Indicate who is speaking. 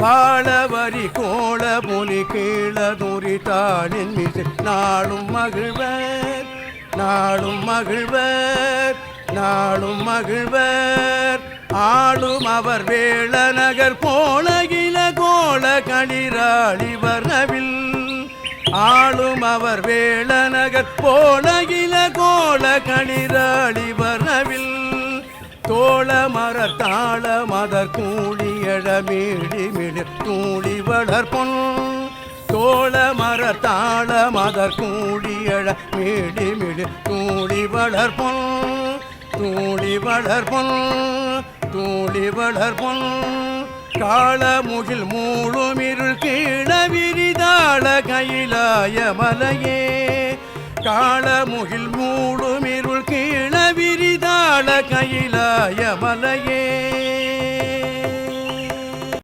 Speaker 1: பாலவரி கோள முனி கீழ தாளின் மிசை நாளும் மகிழ்வர் நாளும் மகிழ்வர் நாளும் மகிழ்வர். ஆளும் அவர் வேள நகர் கோலகில கோல களிராளி வர்ணவில். ஆளும் அவர் வேளநகர் கோலகில கோல களிராளி வர்ணவில் தோள மர தாள மதர் கூலி மிளிர் தூளி வளர்பொன் தோள மர தாள மதர் கூலி எழ மீடி மிளிர் தூளி வளர்பொன் தூளி வளர்பொன் தூளி வளர்பொன் காள முகில் மூழும் கீழ விரிதாள கையிலாய மலையே. காள முகில் கையிலாய மலையே.